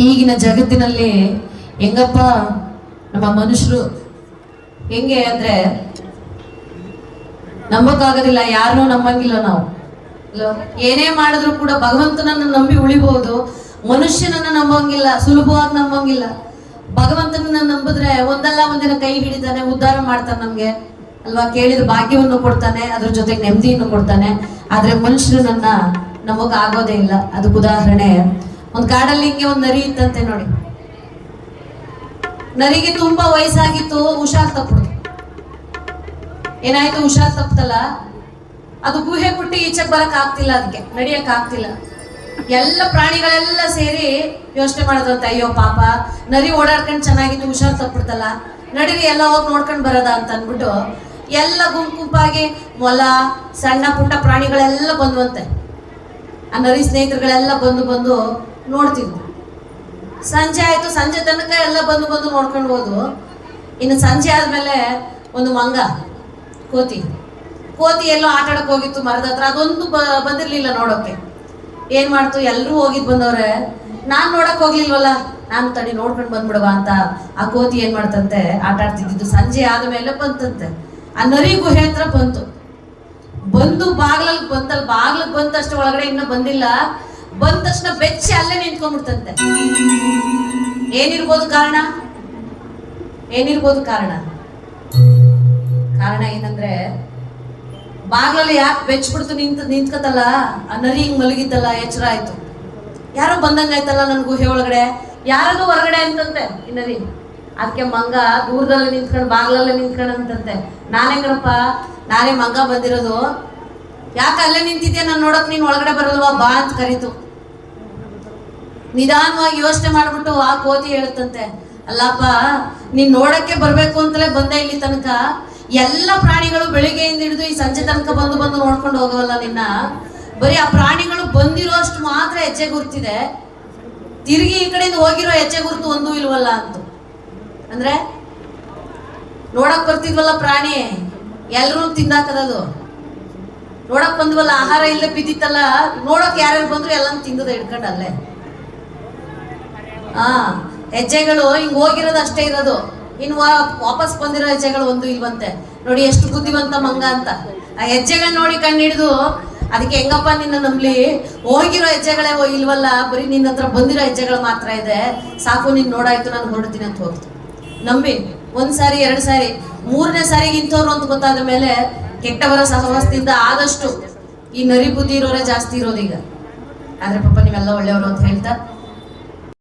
ಈಗಿನ ಜಗತ್ತಿನಲ್ಲಿ ಹೆಂಗಪ್ಪ ನಮ್ಮ ಮನುಷ್ಯರು ಹೆಂಗೆ ಅಂದ್ರೆ ನಂಬಕ್ಕಾಗೋದಿಲ್ಲ ಯಾರನ್ನೂ ನಂಬಂಗಿಲ್ಲ ನಾವು. ಏನೇ ಮಾಡಿದ್ರು ಕೂಡ ಭಗವಂತನನ್ನ ನಂಬಿ ಉಳಿಬಹುದು ಮನುಷ್ಯನನ್ನ ನಂಬಂಗಿಲ್ಲ, ಸುಲಭವಾಗಿ ನಂಬಂಗಿಲ್ಲ. ಭಗವಂತನನ್ನ ನಂಬಿದ್ರೆ ಒಂದಲ್ಲ ಒಂದಿನ ಕೈ ಹಿಡಿತಾನೆ, ಉದ್ಧಾರ ಮಾಡ್ತಾನೆ ನಮ್ಗೆ. ಅಲ್ವಾ, ಕೇಳಿದ ಭಾಗ್ಯವನ್ನು ಕೊಡ್ತಾನೆ, ಅದ್ರ ಜೊತೆಗೆ ನೆಮ್ಮದಿಯನ್ನು ಕೊಡ್ತಾನೆ. ಆದ್ರೆ ಮನುಷ್ಯರು ನನ್ನ ನಮಗ್ ಆಗೋದೇ ಇಲ್ಲ. ಅದಕ್ಕೆ ಉದಾಹರಣೆ ಒಂದ್ ಕಾಡಲ್ಲಿ ಹಿಂಗೆ ಒಂದು ನರಿ ಇತ್ತಂತೆ ನೋಡಿ. ನರಿಗೆ ತುಂಬಾ ವಯಸ್ಸಾಗಿತ್ತು, ಹುಷಾರ್ ತಪ್ಪಿಡ್ತು ಏನಾಯ್ತು, ಹುಷಾರ್ ತಪ್ಪತಲ್ಲ ಅದು ಗುಹೆ ಬಿಟ್ಟು ಈಚೆಗೆ ಬರಕ್ ಆಗ್ತಿಲ್ಲ ಅದಕ್ಕೆ ನಡಿಯಕ್ ಆಗ್ತಿಲ್ಲ. ಎಲ್ಲ ಪ್ರಾಣಿಗಳೆಲ್ಲ ಸೇರಿ ಯೋಚನೆ ಮಾಡೋದಂತ ಅಯ್ಯೋ ಪಾಪ, ನರಿ ಓಡಾಡ್ಕೊಂಡು ಚೆನ್ನಾಗಿತ್ತು ಹುಷಾರ್ ತಪ್ಪಿಡ್ತಲ್ಲ, ನಡೀರಿ, ಎಲ್ಲ ಹೋಗಿ ನೋಡ್ಕೊಂಡು ಬರೋದ ಅಂತ ಅಂದ್ಬಿಟ್ಟು ಎಲ್ಲ ಗುಂಪು ಗುಂಪಾಗಿ ಮೊಲ, ಸಣ್ಣ ಪುಟ್ಟ ಪ್ರಾಣಿಗಳೆಲ್ಲ ಬಂದ್ವಂತೆ. ಆ ನರಿ ಸ್ನೇಹಿತರುಗಳೆಲ್ಲ ಬಂದು ಬಂದು ನೋಡ್ತಿದ್ವು ಸಂಜೆ ಆಯ್ತು, ಸಂಜೆ ತನಕ ಎಲ್ಲ ಬಂದು ಬಂದು ನೋಡ್ಕೊಂಡು ಹೋದ್ವು ಇನ್ನು ಸಂಜೆ ಆದ್ಮೇಲೆ ಒಂದು ಮಂಗ, ಕೋತಿ. ಕೋತಿ ಎಲ್ಲೋ ಆಟ ಆಡಕ್ ಹೋಗಿತ್ತು ಮರದ ಹತ್ರ. ಅದೊಂದು ಬಂದಿರ್ಲಿಲ್ಲ ನೋಡೋಕೆ. ಏನ್ ಮಾಡ್ತು? ಎಲ್ಲರೂ ಹೋಗಿದ್ ಬಂದವ್ರೆ. ನಾನ್ ನೋಡಕ್ ಹೋಗ್ಲಿಲ್ವಲ್ಲ? ನಾನು ತಡಿ ನೋಡ್ಕೊಂಡು ಬಂದ್ಬಿಡವಾ ಅಂತ ಆ ಕೋತಿ ಏನ್ ಮಾಡ್ತಂತೆ? ಆಟ ಆಡ್ತಿದ್ದು ಸಂಜೆ ಆದ್ಮೇಲೆ ಬಂತಂತೆ. ಆ ನರಿ ಗುಹೆ ಹತ್ರ ಬಂತು. ಬಂದು ಬಾಗ್ಲಲ್ಲಿ ಬಂತಲ್ಲ ಬಾಗ್ಲಕ್ ಬಂತಷ್ಟು ಒಳಗಡೆ ಇನ್ನೂ ಬಂದಿಲ್ಲ. ಬಂದ ತಕ್ಷಣ ಬೆಚ್ಚಿ ಅಲ್ಲೇ ನಿಂತ್ಕೊಂಡ್ಬಿಡ್ತಂತೆ. ಏನಿರ್ಬೋದು ಕಾರಣ? ಏನಿರ್ಬೋದು ಕಾರಣ? ಕಾರಣ ಏನಂದ್ರೆ, ಬಾಗ್ಲಲ್ಲಿ ಯಾಕೆ ಬೆಚ್ಚಿಬಿಡ್ತು ನಿಂತ, ನಿಂತ್ಕತ್ತಲ್ಲ? ಆ ನರಿ ಹಿಂಗ್ ಮಲಗಿದ್ದಲ್ಲ, ಎಚ್ಚರ ಆಯ್ತು. ಯಾರೋ ಬಂದಂಗಾಯ್ತಲ್ಲ ಗುಹೆ ಒಳಗಡೆ? ಯಾರದು ಹೊರಗಡೆ ಅಂತಂತೆ? ಈ ನರಿ. ಅದಕ್ಕೆ ಮಂಗ ದೂರದಲ್ಲಿ ನಿಂತ್ಕೊಂಡು, ಬಾಗ್ಲಲ್ಲೇ ನಿಂತ್ಕೊಂಡು ಅಂತಂತೆ. ನಾನೇ ಕಣಪ್ಪ, ನಾನೇ ಮಂಗ ಬಂದಿರೋದು. ಯಾಕೆ ಅಲ್ಲೇ ನಿಂತಿದ್ಯಾ? ನಾನು ನೋಡಕ್ ನೀನ್ ಒಳಗಡೆ ಬರಲ್ವಾ? ಬಾ ಅಂತ ಕರೀತು. ನಿಧಾನವಾಗಿ ಯೋಚನೆ ಮಾಡ್ಬಿಟ್ಟು ಆ ಕೋತಿ ಹೇಳುತ್ತಂತೆ, ಅಲ್ಲಪ್ಪ, ನೀನ್ ನೋಡಕ್ಕೆ ಬರ್ಬೇಕು ಅಂತಲೇ ಬಂದೆ ಇಲ್ಲಿ ತನಕ. ಎಲ್ಲ ಪ್ರಾಣಿಗಳು ಬೆಳಿಗ್ಗೆಯಿಂದ ಹಿಡಿದು ಈ ಸಂಜೆ ತನಕ ಬಂದು ಬಂದು ನೋಡ್ಕೊಂಡು ಹೋಗವಲ್ಲ ನಿನ್ನ. ಬರೀ ಆ ಪ್ರಾಣಿಗಳು ಬಂದಿರೋಷ್ಟು ಮಾತ್ರ ಹೆಜ್ಜೆ ಗುರುತಿದೆ. ತಿರುಗಿ ಈ ಕಡೆಯಿಂದ ಹೋಗಿರೋ ಹೆಜ್ಜೆ ಗುರುತು ಒಂದೂ ಇಲ್ವಲ್ಲ ಅಂತ. ಅಂದ್ರೆ, ನೋಡಕ್ ಬರ್ತಿದ್ವಲ್ಲ ಪ್ರಾಣಿ ಎಲ್ಲರೂ ತಿಂದಾಕದದು ನೋಡಕ್ ಬಂದ್ವಲ್ಲ, ಆಹಾರ ಇಲ್ಲದೆ ಬಿದ್ದಿತ್ತಲ್ಲ, ನೋಡಕ್ ಯಾರ್ಯಾರು ಬಂದ್ರು ಎಲ್ಲ ತಿಂದದ ಹಿಡ್ಕೊಂಡು ಅಲ್ಲೇ. ಹಾ ಹೆಜ್ಜೆಗಳು ಹಿಂಗ್ ಹೋಗಿರೋದು ಅಷ್ಟೇ ಇರೋದು. ಇನ್ನು ವಾಪಸ್ ಬಂದಿರೋ ಹೆಜ್ಜೆಗಳು ಒಂದು ಇಲ್ವಂತೆ. ನೋಡಿ ಎಷ್ಟು ಬುದ್ಧಿವಂತ ಮಂಗ ಅಂತ. ಆ ಹೆಜ್ಜೆಗಳನ್ನ ನೋಡಿ ಕಣ್ಣು ಹಿಡಿದು, ಅದಕ್ಕೆ ಹೆಂಗಪ್ಪ ನಿನ್ನ ನಂಬ್ಲಿ? ಹೋಗಿರೋ ಹೆಜ್ಜೆಗಳೇ ಇಲ್ವಲ್ಲ? ಬರೀ ನಿನ್ನ ಹತ್ರ ಬಂದಿರೋ ಹೆಜ್ಜೆಗಳು ಮಾತ್ರ ಇದೆ. ಸಾಕು, ನಿನ್ ನೋಡಾಯ್ತು, ನಾನು ಹೊರಡ್ತೀನಿ ಅಂತ ಹೋಗ್ತು. ನಂಬಿ. ಒಂದ್ ಸಾರಿ, ಎರಡ್ ಸಾರಿ. ಮೂರನೇ ಸಾರಿಗೆ ಇಂಥವ್ರು ಅಂತ ಗೊತ್ತಾದ ಮೇಲೆ ಕೆಟ್ಟವರ ಸಹವಾಸದಿಂದ ಆದಷ್ಟು ಈ ನರಿ ಬುದ್ಧಿ ಇರೋರೇ ಜಾಸ್ತಿ ಇರೋದೀಗ ಆದ್ರೆ ಪಾಪ ನೀವೆಲ್ಲ ಒಳ್ಳೆಯವರು ಅಂತ ಹೇಳ್ತಾ